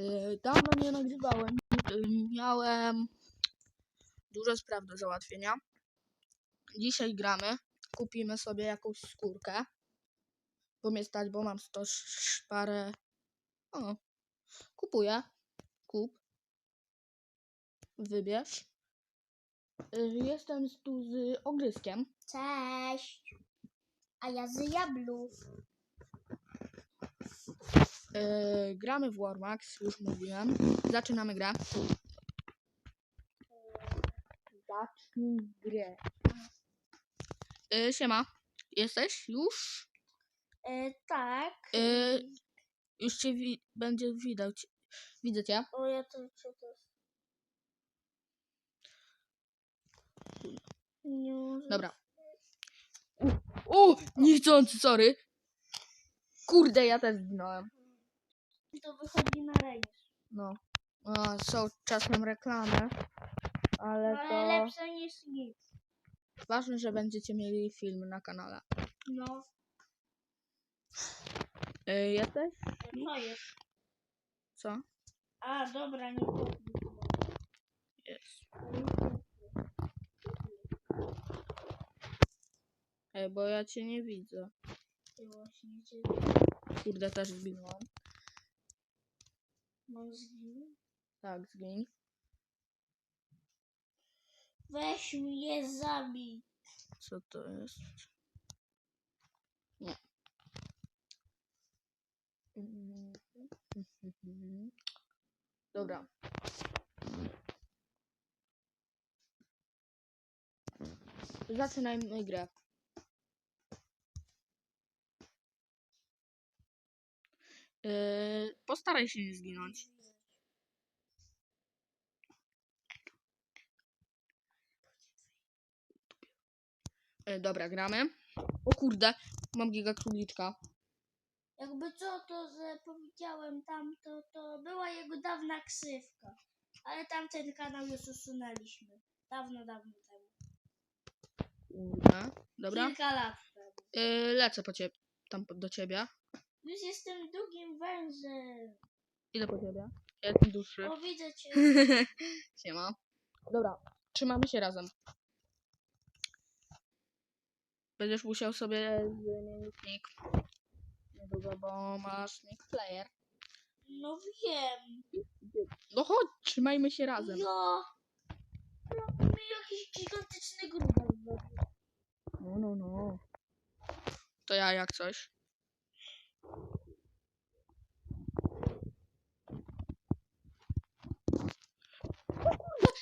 Yy, dawno nie nagrywałem. Yy, miałem dużo spraw do załatwienia. Dzisiaj gramy. Kupimy sobie jakąś skórkę. Bo mnie stać, bo mam 100 sz- parę. O, kupuję. Kup. Wybierz. Yy, jestem tu z ogryskiem. Cześć. A ja z Jablów. Yy, gramy w Warmax, już mówiłem. Zaczynamy grę. Zacznij grę. Yy, siema. Jesteś już? E, tak. Yy, już cię wi- będzie widać. Widzę cię. O, ja to czytam. Nie może... Dobra. O, niechcący, sorry. Kurde, ja też zginąłem. To wychodzi na rejestr. No. no są czasem reklamy, ale Ale to lepsze niż nic. ważne, że będziecie mieli film na kanale. No. Yy, jesteś? To jest. Co? A, dobra, nie. Jest. Ej, bo ja cię nie widzę. Właśnie cię Kurde, też zginąłem. Mam zginąć. Tak, zgiń. Weź mnie zabij. Co to jest? Nie. Dobra. Zaczynajmy grę. Yy, postaraj się nie zginąć. Yy, dobra, gramy. O kurde, mam giga króliczka. Jakby co, to że powiedziałem tam, to, była jego dawna ksywka. Ale tamten kanał już usunęliśmy. Dawno, dawno temu. Kurde. Dobra. Kilka lat temu. Yy, lecę po ciebie. Tam do ciebie. Już jestem drugim wężem. Idę po ciebie. Ja jestem dłuższy. O, widzę cię. Siema. Dobra, trzymamy się razem. Będziesz musiał sobie zmienić nick. Niedługo, bo masz nick player. No wiem. No chodź, trzymajmy się razem. No. No, mi jakiś gigantyczny zrobił. No, no, no. To ja jak coś.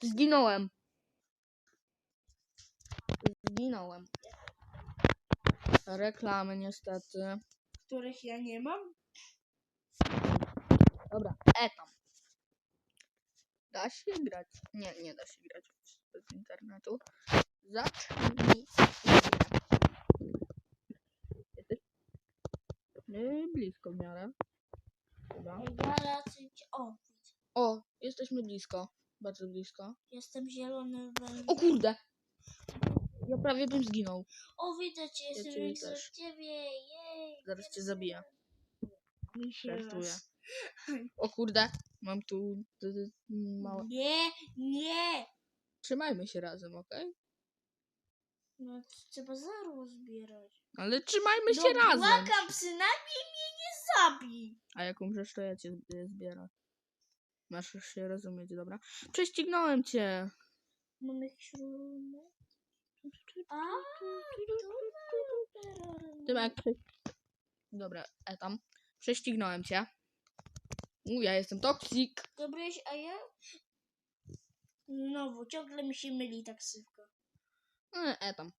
Zginąłem. Zginąłem. Reklamy niestety. Których ja nie mam. Dobra, etam. Da się grać? Nie, nie da się grać bez internetu. Zacznij. Jesteś yy, blisko w miarę. Chyba. O, jesteśmy blisko. Bardzo blisko. Jestem zielony węż. O kurde! Ja prawie bym zginął. O, widzę cię, jestem ciebie większy też. ciebie. Jej. Zaraz cię zabiję. Żartuję. O kurde, mam tu małe. Nie, nie. Trzymajmy się razem, okej? No, trzeba zarło zbierać. Ale trzymajmy no, się razem. błagam, przynajmniej mnie nie zabij. A jaką rzecz to ja cię zb- zbieram? Masz się rozumieć, dobra? Prześcignąłem cię. Mam jakiś rumy. A, Tym jak prze... Dobra, etam. Prześcignąłem cię. U, ja jestem toksik. Dobryś, a ja? Znowu, ciągle mi się myli taksywka. E, etam.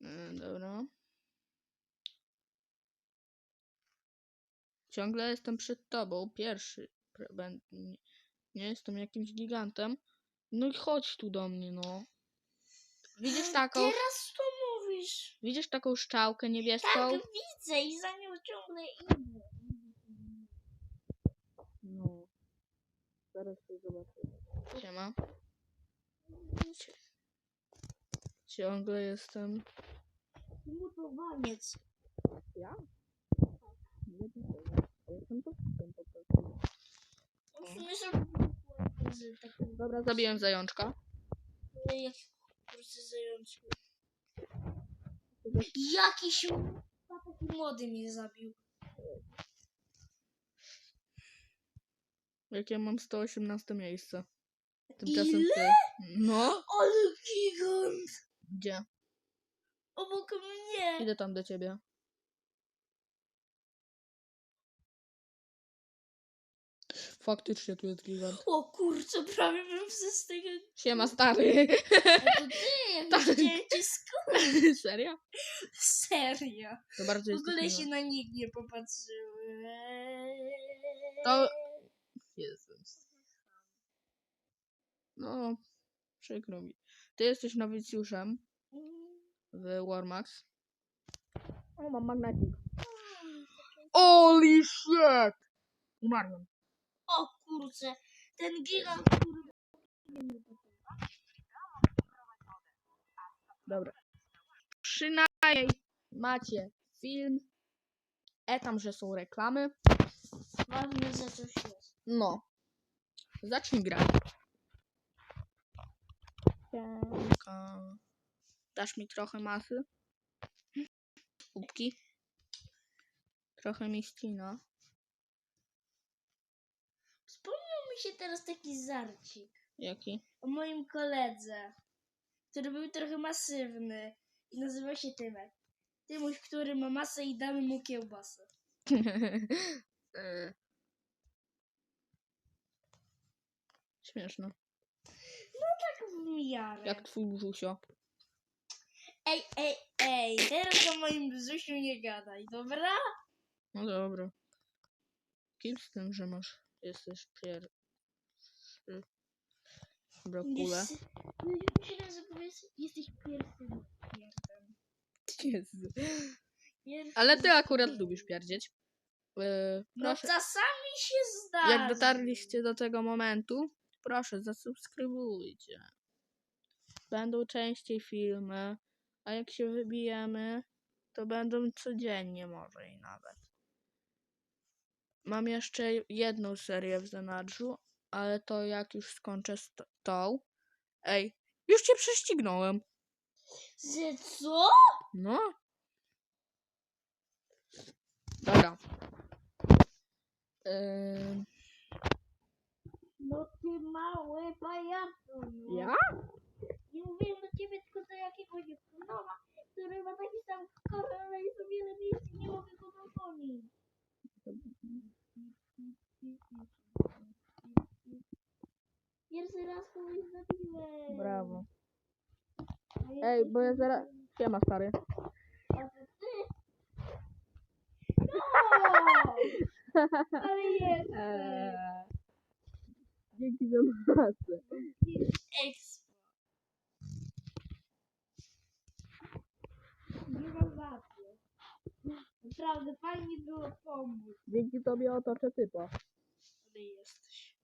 E, dobra. Ciągle jestem przed tobą, pierwszy. Nie, jestem jakimś gigantem. No i chodź tu do mnie, no. Widzisz taką, Teraz to mówisz. widzisz taką szczałkę niebieską? Tak, widzę i za nią ciągle idę. No. Zaraz to zobaczymy. Siema. Ciągle jestem. Zmutowaniec. Ja? Jestem Dobra, zabiłem zajączka. No Jakiś młody mnie zabił. Jak ja mam 118 miejsce. Tymczasem Ile? Ty... No. Ale gigant. Gdzie? Obok mnie. Idę tam do ciebie. Faktycznie tu jest gigant. O kurczę, prawie bym przez tego... Siema stary. A to ty, Tak. chciałem cię. Serio? Serio. To bardzo W jest ogóle się na nikt nie popatrzyłem. To- Jezus. No, przykro mi. Ty jesteś nowicjuszem w Warmax. O, mam magnetik. Holy shit! Umarłem. Kurczę, ten gigant, który... Dobra. Przynajmniej macie film. E tam, że są reklamy. Ważne, że coś jest. No. Zacznij grać. Dasz mi trochę masy? Kubki. Trochę mi ścina. Wspomniał mi się teraz taki zarcik Jaki? o moim koledze, który był trochę masywny i nazywa się Tymek. Tymuś, który ma masę i damy mu kiełbasę. E. Śmieszne. Tak w miarę. Jak twój brzusio. Ej, ej, ej, teraz o moim bzusiu nie gadaj, dobra? No dobra. Kim z tym, że masz... Jesteś pier... Myślę, że powiedz, jesteś pierwszym pierdem. Jezu. Pierwszym Ale ty akurat lubisz pierdzieć. Yy, No proszę, czasami się zdarza. jak dotarliście do tego momentu, proszę zasubskrybujcie. Będą częściej filmy, a jak się wybijemy, to będą codziennie może i nawet. Mam jeszcze jedną serię w zanadrzu, ale to jak już skończę z tą. Ej, już cię prześcignąłem. Że co? No. Dobra. No ty mały pajacu. No. ja? Nie mówiłem do ciebie tylko do jakiegoś dziewczynowa, który ma taki sam kolor, ale jest o wiele miejsc i nie mogę go dogonić. Pierwszy raz kogoś zabiłem. Brawo. Ej, bo ja zaraz... Siema, stary. A to ty? No! Ale jest. Eee, Dzięki za. Nie mam wapy. Naprawdę fajnie było pomóc. Dzięki tobie otoczę typa. Ale jesteś.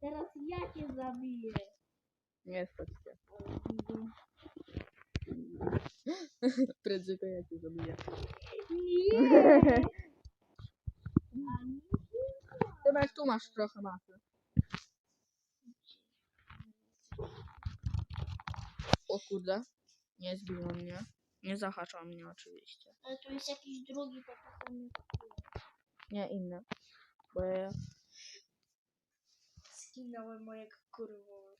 Teraz ja cię zabiję. Nie stać cię. Prędzej to ja cię zabiję. Nie! A nie. Tymek, tu masz trochę masy. O kurde. Nie zbiło mnie. Nie zahaczał mnie oczywiście. Ale tu jest jakiś drugi pokazany. Nie inny. Bo ja... Skinąłem mojego kurwo.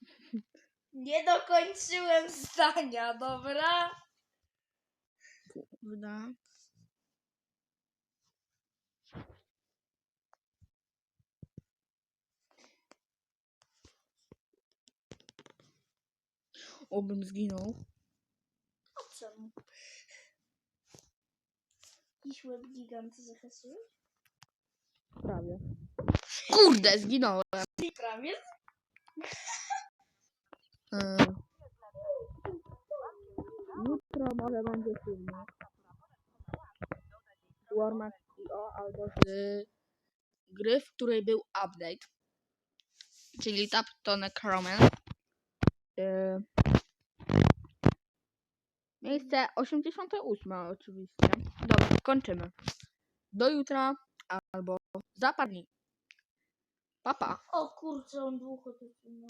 Nie dokończyłem zdania, dobra? Wyda. Obym zginął. A czemu? Jakiś łeb gigant zahasujesz? Prawie. Kurde, zginąłem. I prawie. Yy. Jutro może będzie film. Warmax IO albo z gry, w której był update. Czyli Tap to Necroman. Miejsce 88 oczywiście. Dobra, kończymy. Do jutra albo za parę dni. Pa, pa. O kurczę, on długo to no.